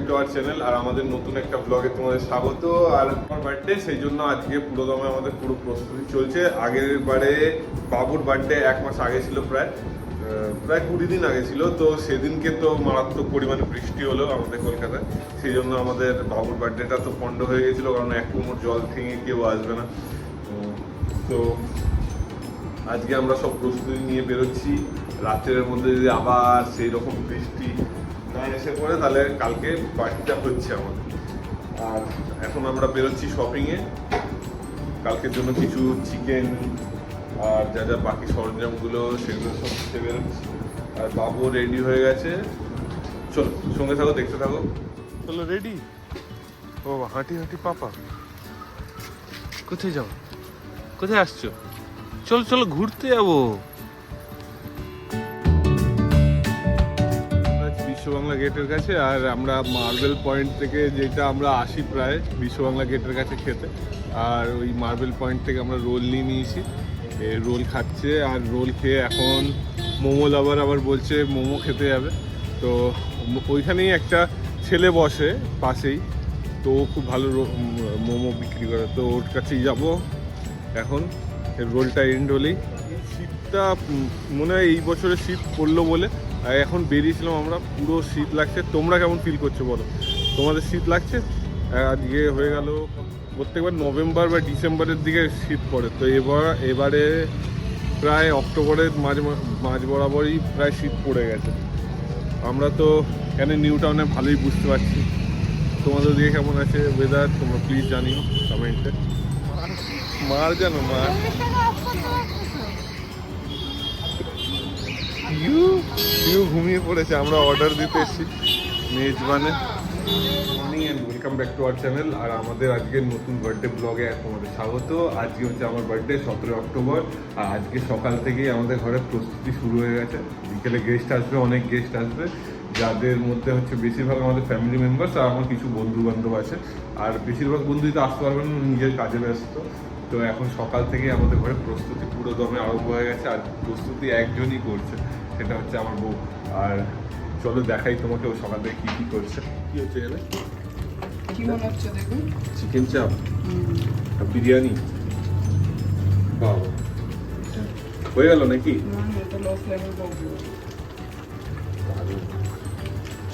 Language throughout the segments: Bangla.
ব্যাক টু আওয়ার চ্যানেল আর আমাদের নতুন একটা ব্লগে তোমাদের স্বাগত, আর আমার বার্থডে সেই জন্য আজকে পুরো দমে আমাদের পুরো প্রস্তুতি চলছে। আগের বারে বাবুর বার্থডে এক মাস আগে ছিল প্রায় প্রায় কুড়ি দিন আগে ছিল, তো সেদিনকে তো মারাত্মক পরিমাণে বৃষ্টি হলো আমাদের কলকাতায়। সেই জন্য আমাদের বাবুর বার্থডেটা তো পণ্ড হয়ে গেছিল, কারণ এক কুমোর জল থেকে কেউ আসবে না। তো আজকে আমরা সব প্রস্তুতি নিয়ে বেরোচ্ছি। রাত্রের মধ্যে যদি আবার সেই রকম বৃষ্টি এসে পড়ে, তাহলে কালকে পার্টিটা হচ্ছে আমাদের। আর এখন আমরা বেরোচ্ছি শপিংয়ে কালকের জন্য কিছু চিকেন আর যা যা বাকি সরঞ্জামগুলো, সেগুলো সব নিতে বেরোচ্ছি। আর বাবু রেডি হয়ে গেছে। চলো, সঙ্গে থাকো, দেখতে থাকো। চলো রেডি ও হাঁটি হাঁটি, পাপা। কোথায় যাও? কোথায় আসছো? চলো চলো, ঘুরতে যাব। বিশ্ব বাংলা গেটের কাছে আর আমরা মার্বেল পয়েন্ট থেকে যেটা আমরা আসি প্রায় বিশ্ব বাংলা গেটের কাছে খেতে, আর ওই মার্বেল পয়েন্ট থেকে আমরা রোল নিয়ে নিয়েছি। রোল খাচ্ছে আর রোল খেয়ে এখন মোমো লাভার আবার বলছে মোমো খেতে যাবে। তো ওইখানেই একটা ছেলে বসে পাশেই, তো খুব ভালো মোমো বিক্রি করে। তো ওর কাছেই যাব এখন। রোলটা এন্ড হলেই। শীতটা মনে হয় এই বছরে শীত পড়ল বলে এখন বেরিয়েছিলাম আমরা, পুরো শীত লাগছে। তোমরা কেমন ফিল করছ বলো? তোমাদের শীত লাগছে? আজকে হয়ে গেল, প্রত্যেকবার নভেম্বর বা ডিসেম্বরের দিকে শীত পড়ে। তো এবার, এবারে প্রায় অক্টোবরের মাঝ মাঝ বরাবরই প্রায় শীত পড়ে গেছে। আমরা তো এখানে নিউ টাউনে ভালোই বুঝতে পারছি। তোমাদের দিকে কেমন আছে ওয়েদার তোমরা প্লিজ জানিও কমেন্টে মার জানো মার। ইউ ইউ ঘুমিয়ে পড়েছে, আমরা অর্ডার দিতে এসেছি মেজবানে। Morning and welcome back to our channel আর আমাদের আজকের নতুন বার্থডে ব্লগে তোমাদের স্বাগত। আজকে হচ্ছে আমার বার্থডে সতেরো অক্টোবর। আর আজকে সকাল থেকেই আমাদের ঘরে প্রস্তুতি শুরু হয়ে গেছে। বিকেলে গেস্ট আসবে, অনেক গেস্ট আসবে। যাদের মধ্যে হচ্ছে বেশিরভাগ আমাদের ফ্যামিলি মেম্বার্স আর আমার কিছু বন্ধু বান্ধব আছে। আর বেশিরভাগ বন্ধুই তো আসতে পারবেন নিজের কাজে ব্যস্ত। তো এখন সকাল থেকে আমাদের ঘরে প্রস্তুতি পুরো দমে আরম্ভ হয়ে গেছে। আর প্রস্তুতি একজনই করছে। সেটা হচ্ছে আমার বউ। আর চলো দেখাই তোমাকে ও সকাল থেকে কি কি করছে। কি হচ্ছে এখানে? কি মনে হচ্ছে দেখুন চিকেন চাপ আর বিরিয়ানি? বাবা হয়ে গেল নাকি।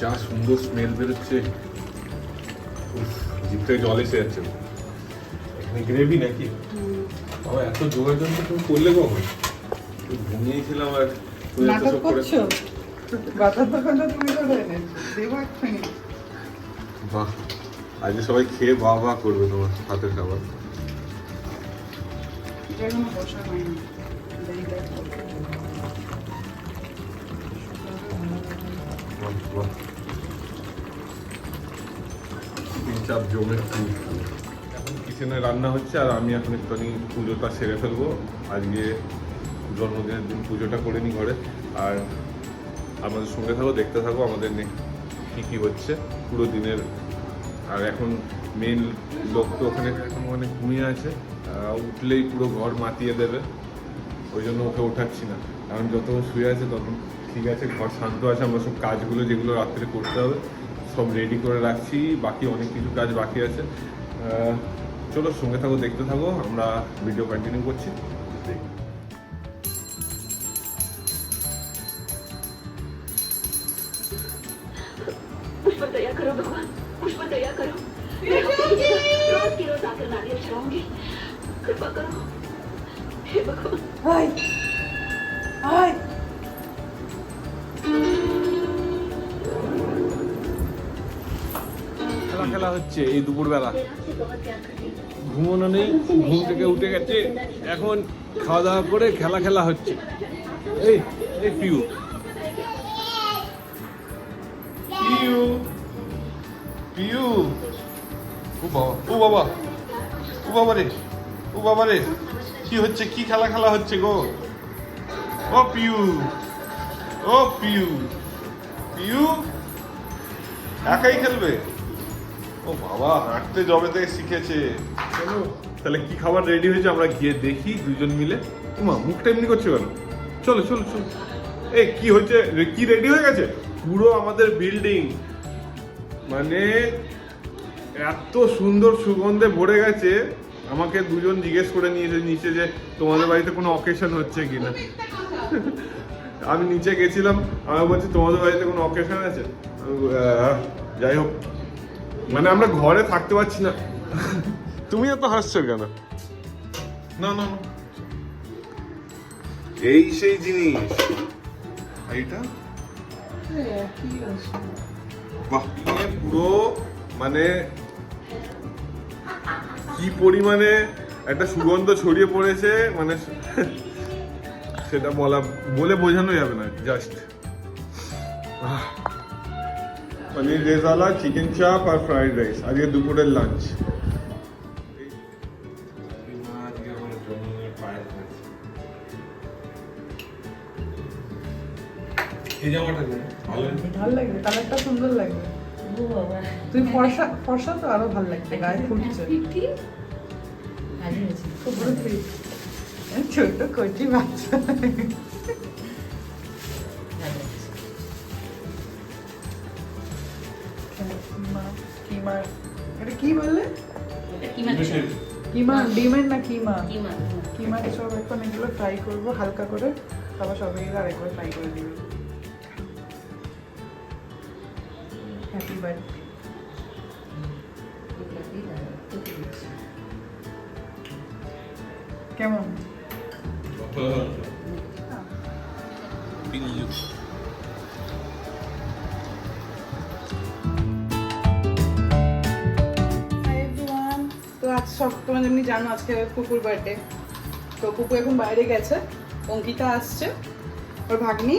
যা সুন্দর স্মেল বেরোচ্ছে। জিভ থেকে জল এসে যাচ্ছে। এখানে গ্রেভি নাকি? বাবা এত জন্য তুমি করলে কখন? ঘুমিয়েছিলাম আর নাটক করছ। তুমি দেবো একখানি। বাহ। আজকে সবাই খেয়ে বাহ বাহ করবে তোমার হাতের খাবার। তিন জমে কিচেনে রান্না হচ্ছে আর আমি এখন একটুখানি পুজোটা সেরে ফেলব। আজকে জন্মদিনের দিন পুজোটা করে নি ঘরে। আর আমাদের সঙ্গে থাকো, দেখতে থাকো, আমাদের কি কি হচ্ছে, পুরো দিনের। আর এখন মেন লোক তো ওখানে এখন ওখানে ঘুমিয়ে আছে। উঠলেই পুরো ঘর মাতিয়ে দেবে। ওই জন্য ওকে ওঠাচ্ছি না। কারণ যত শুয়ে আছে তখন ঠিক আছে, ঘর শান্ত আছে, আমরা সব কাজগুলো যেগুলো রাত্রে করতে হবে, সব রেডি করে রাখছি। বাকি অনেক কিছু কাজ বাকি আছে। চলো সঙ্গে থাকো, দেখতে থাকো, আমরা ভিডিও কন্টিনিউ করছি। पुष्प दया करो भगवान पुष्प दया करो मैं अपनी रोज की रोज आकर नारियल चढ़ाऊंगी कृपा करो हे भगवान হাই হাই খেলা খেলা হচ্ছে এই দুপুরবেলা मैं आपसे बहुत प्यार करती हूँ ঘুমোনো নেই ঘুম থেকে উঠে গেছে এখন খাওয়া দাওয়া করে খেলা খেলা হচ্ছে এই এই পিউ পিউ পিউ ও বাবা ও বাবা ও বাবা রে ও বাবা রে কি হচ্ছে কি খেলা খেলা হচ্ছে গো? ও পিউ ও পিউ পিউ একাই খেলবে? ও বাবা হাঁটতে জবে থেকে শিখেছে। তাহলে কি খাবার রেডি হয়েছে আমরা গিয়ে দেখি দুজন মিলে? মা মুখটা এমনি করছে কেন? চলো চলো চলো। এই কি হচ্ছে কি রেডি হয়ে গেছে? পুরো আমাদের বিল্ডিং মানে এত সুন্দর সুগন্ধে ভরে গেছে আমাকে দুজন জিজ্ঞেস করে নিয়েছে নিচে যে তোমাদের বাড়িতে কোনো অকেশন হচ্ছে কিনা। আমি নিচে গেছিলাম আমি বলছি তোমাদের বাড়িতে কোনো অকেশন আছে? আমি বলি, "আহ, যাই হোক। মানে আমরা ঘরে থাকতে পারছি না। তুমি এত হাসছো কেন? না না না। এই সেই জিনিস। এইটা বাহ, পুরো মানে কি পরিমাণে একটা সুগন্ধ ছড়িয়ে পড়েছে মানে সেটা বলা, বলে বোঝানো যাবে না জাস্ট পনির রেজালা চিকেন চাপ আর ফ্রাইড রাইস আজকে দুপুরের লাঞ্চ জামাটা ভালো ভালো লাগবে কালারটা সুন্দর লাগবে। তুই ফর্সা ফর্সা তো আরও ভালো লাগবে গায়ে ফুটছে পুরো fit। ছোট কচি বাচ্চা। কিমা কিমা এটা কি বললে? কিমা ডিমের না কিমা? কিমাটা সব এখন এগুলো ফ্রাই করব হালকা করে। তারপর সব এগুলো আরেকবার ট্রাই করে দিবে হ্যাপি বার্থডে কেমন? তো আজ সব তোমরা যেমনি জানো আজকে কুকুর বার্থডে তো কুকুর এখন বাইরে গেছে অঙ্কিতা আসছে ওর ভাগ্নি।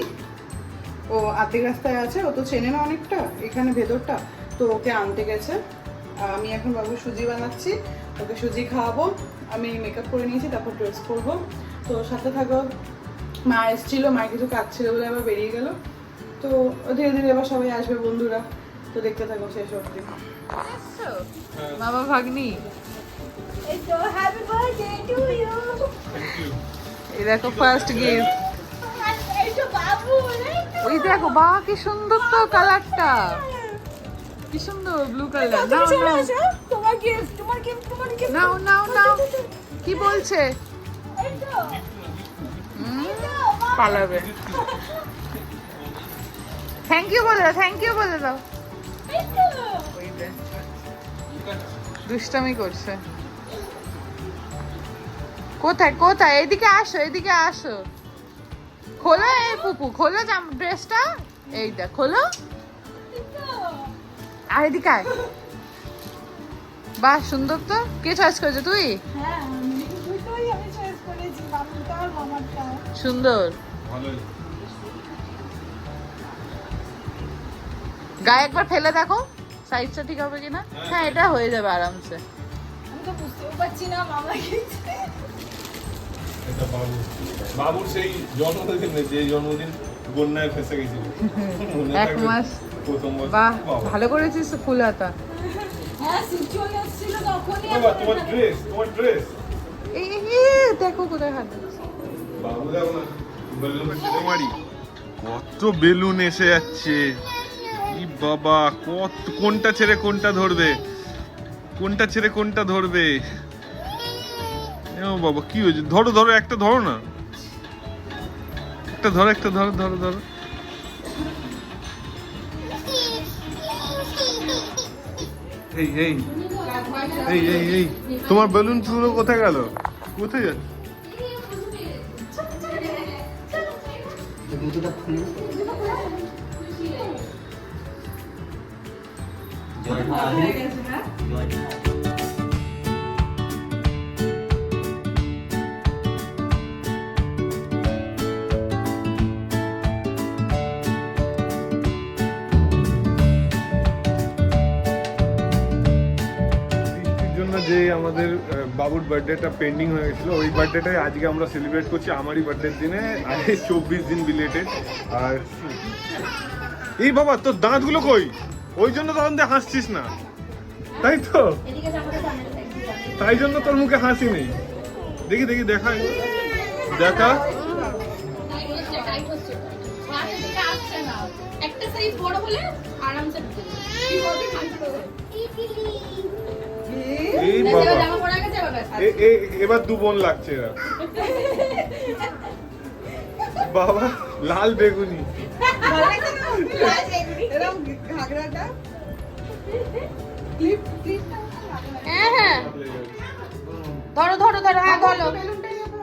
ও আর্ধেক রাস্তায় আছে ও তো চেনে না অনেকটা এখানে ভেতরটা। তো ওকে আনতে গেছে। আমি এখন বাবু সুজি বানাচ্ছি ওকে সুজি খাওয়াবো। আমি মেকআপ করে নিয়েছি তারপর ড্রেস করব। তো সাথে থাকো মা এসেছিল মায়ের কিছু কাজ ছিল বলে আবার বেরিয়ে গেল। তো ধীরে ধীরে এবার সবাই আসবে বন্ধুরা। তো দেখতে থাকো শেষ অবধি। বাবা ভাগ্নি. এই দেখো ফার্স্ট গিফট ওই দেখো বা কি সুন্দর তো কালারটা কি সুন্দর ব্লু কালার নাও নাও। তোমার গিফট তোমার গিফট তোমার গিফট নাও নাও নাও। কি বলছে। পালাবে। থ্যাংক ইউ বলে দাও থ্যাংক ইউ বলে দাও। দুষ্টামি করছে। কোথায় কোথায়? এদিকে আসো এদিকে আসো। খোলো এই পুপু খোলো জাম ড্রেসটা এইটা খোলো। আর এদিকে আয়। বাহ সুন্দর তো। কে চয়েস করেছে তুই? হ্যাঁ সুন্দর। গায়ে একবার ফেলে দেখো সাইজটা ঠিক হবে কিনা। হ্যাঁ এটা হয়ে যাবে আরামসে। আমি তো বুঝতেও পারছি না মামা বাবুর সেই জন্মদিনে যে জন্মদিন বন্যায় ফেসে গেছিল। এক মাস। প্রথম বাহ ভালো করেছিস ফুল হাতা হ্যাঁ সিচুয়াল এসেছিল তখনই বাবা তোমার ড্রেস তোমার ড্রেস এই এই, দেখো কোথায় হাত বাবু দেখো না কত বেলুন এসে যাচ্ছে। বাবা কত কোনটা ছেড়ে কোনটা ধরবে? কোনটা ছেড়ে কোনটা ধরবে? ও বাবা, কি হয়েছে? ধরো ধরো, একটা ধরো না। একটা ধরো একটা ধরো ধরো ধরো। এই এই এই এই এই। তোমার বেলুন পুরো কোথায় গেল? কোথায় যাচ্ছে? বৃষ্টির জন্য যে আমাদের বাবুর বার্থডেটা পেন্ডিং হয়ে গেছিল, ওই বার্থডেটাই আজকে আমরা সেলিব্রেট করছি, আমারই বার্থডের দিনে আজকে চব্বিশ দিন বিলেটেড আর এই বাবা, তোর দাঁতগুলো কই? ওই জন্য তখন দিয়ে হাসছিস না। তাই তো? তাই জন্য তোর মুখে হাসি নেই। দেখি দেখি, দেখা। দেখা। না একটা সাইজ বড় হলে আরামসে কি এবার এ- এ- এবার দু বোন লাগছে এরা। বাবা লাল বেগুনি। হ্যাঁ হ্যাঁ ধরো ধরো ধরো হ্যাঁ ধরো।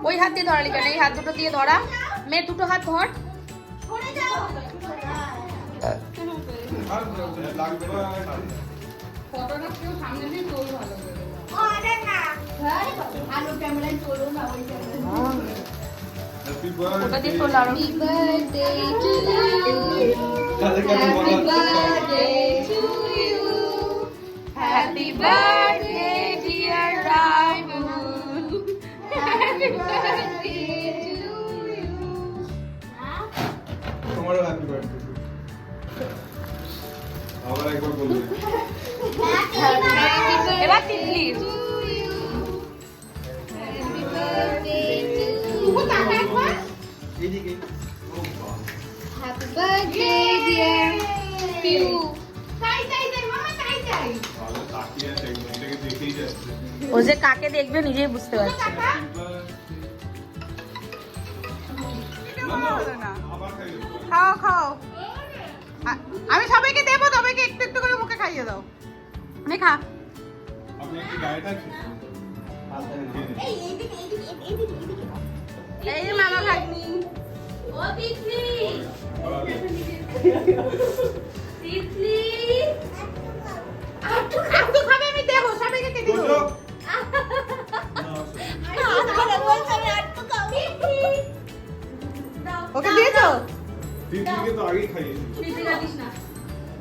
ওই হাত দিয়ে ধরালি কেন এই হাত দুটো দিয়ে ধরা। মেয়ে দুটো হাত ধর। ফটোটা ওটা দিয়ে তোল আরও Happy birthday to you. Happy birthday, dear Raimund. Happy birthday to you. তোমারও হ্যাপি বার্থডে আবার একবার বলবে এবার তিতলি হ্যাপি এটাকে দেখেই যাচ্ছে ও যে কাকে দেখবে নিজেই বুঝতে পারছে। খাও খাও। আমি সবাইকে দেবো সবাইকে একটু একটু করে মুখে খাইয়ে দাও। নে খা। এই মামা ভাগ্নি। ও তিতলি তিতলি একটু খাবে আমি দেবো সবাইকে কেটে দেবো ওকে দিয়েছ তিতলিকে তো আগেই খাইয়েছি। তিতলিকা দিস না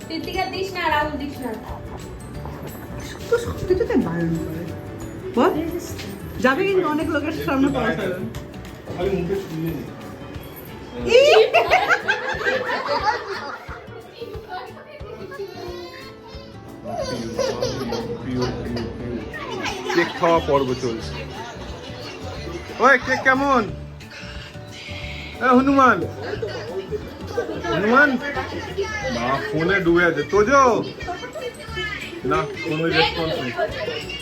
তিতলিকা দিস না। রাহুল দিস না তো সব কিছুতে বারণ করে। বল। যাবে কিন্তু অনেক লোকের সামনে পৌঁছাবে খালি মুখে শুনে নি কেক খাওয়া পর্ব চলছে। ওই, কেক কেমন? হনুমান। হনুমান? না ফোনে ডুবে আছে। তোজো? না, কোনো রেসপন্স নেই।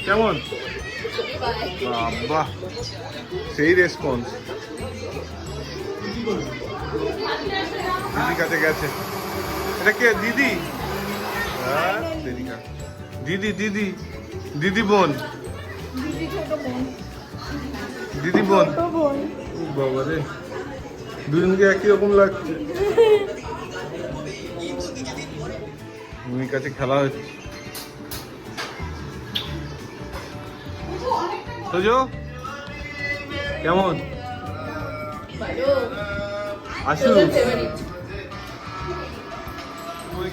কেমন? বাবা সেই রেসপন্স দিদি কাছে গেছে। এটা কে? দিদি? হ্যাঁ দিদি দিদি দিদি বোন। দিদি বোন। বাবা রে দুজনকে একই রকম লাগছে। ভূমির কাছে খেলা হচ্ছে। তোজো কেমন? আসু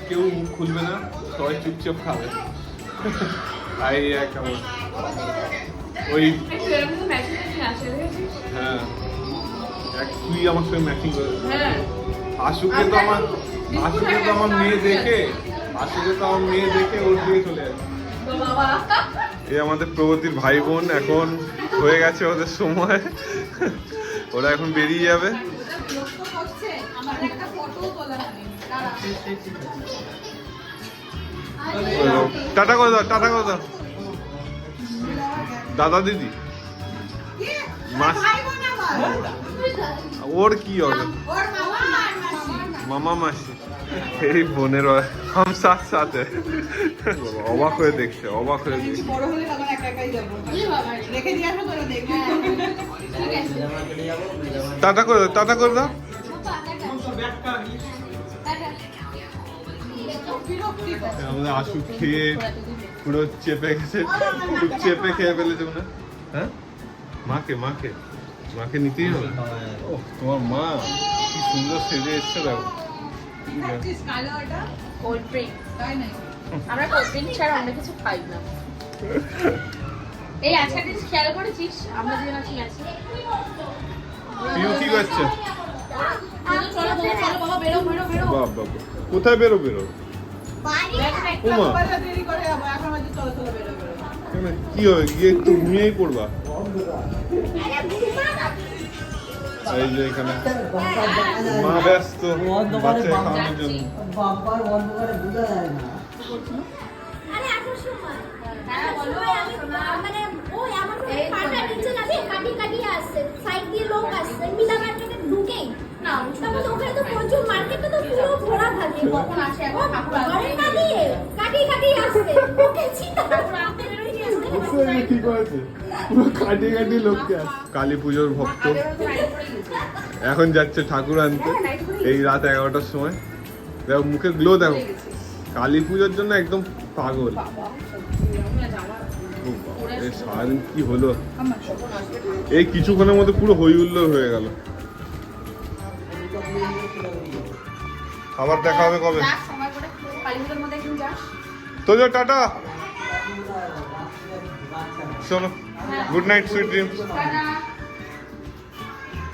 কেউ মুখ খুলবে না সবাই চুপচাপ খাবে। আই কেমন? ওই হ্যাঁ। তুই আমার সঙ্গে ম্যাচিং করে আশুকে তো আমার আশুকে তো আমার মেয়ে দেখে আশুকে তো আমার মেয়ে দেখে ওর দিয়ে চলে যাচ্ছে এই আমাদের প্রগতির ভাই বোন এখন হয়ে গেছে ওদের সময়। ওরা এখন বেরিয়ে যাবে। টাটা করে দাও টাটা করে দাও। দাদা দিদি। মাস ওর কি হবে? মামা মাসি। এই বোনের হাম সাথ সাথে। অবাক হয়ে দেখছে, অবাক হয়ে দেখছে। টাটা করে দাও, টাটা করে দাও। আমাদের আশু খেয়ে পুরো চেপে গেছে চেপে খেয়ে ফেলেছে মনে হয়। মাকে মাকে। মাকে নিতেই হবে। ও তোমার মা। সুন্দর সেজে এসছে দেখো। কোল্ড ড্রিঙ্ক আমরা কোল্ড ড্রিঙ্ক ছাড়া অন্য কিছু খাই না। এই আজকে জিনিস খেয়াল করেছিস? আমরা আছি আছি। কি করছে? কোথায় বেরো বেরো? কি হবে গিয়ে একটু ঘুমিয়েই পড়বা। আরে ঘুমা না এই যে এখানে মা ব্যস্ত বাচ্চা খাওয়ানোর জন্য বাম্পার অন্ধকারে বোঝা যায় না আরে এত সময় এত সময় আমি মানে ওই আমার কোনো কাটা কাটি লোককে কালী পুজোর ভক্ত এখন যাচ্ছে ঠাকুর আনতে এই রাত এগারোটার সময়। দেখো মুখে গ্লো দেখো। কালী পুজোর জন্য একদম পাগল। সারাদিন কি হলো? এই কিছুক্ষণের মধ্যে পুরো হই হুল্লোড় হয়ে গেল। আবার দেখা হবে কবে? তো টাটা। চলো। গুড নাইট সুইট ড্রিমস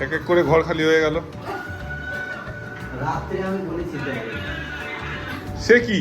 এক এক করে ঘর খালি হয়ে গেল। সে কি?